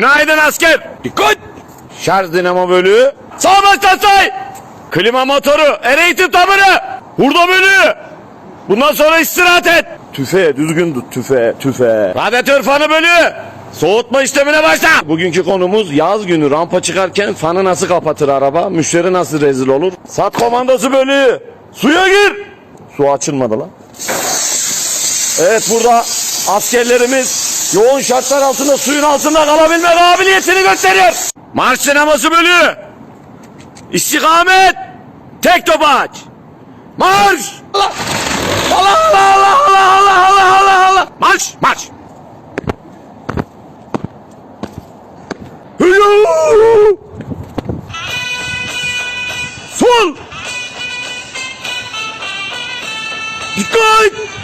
Günaydın asker. Dikkat. Şarj dinamo bölüğü. Sağ say. Klima motoru. Eğitim tabanı. Hurda bölüğü. Bundan sonra istirahat et. Tüfeğe düzgün tut tüfeğe tüfeğe. Radyatör fanı bölüğü. Soğutma işlemine başla. Bugünkü konumuz yaz günü rampa çıkarken fanı nasıl kapatır araba, müşteri nasıl rezil olur. Sat komandosu bölüğü. Suya gir. Su açılmadı lan. Evet burada askerlerimiz yoğun şartlar altında suyun altında kalabilme kabiliyetini gösteriyor. Marş sineması bölüğü. İstikamet. Tek topaç. Marş. Allah. Allah Allah Allah Allah Allah Allah Allah. Marş marş. Hüyuu. Sol. Dikkat.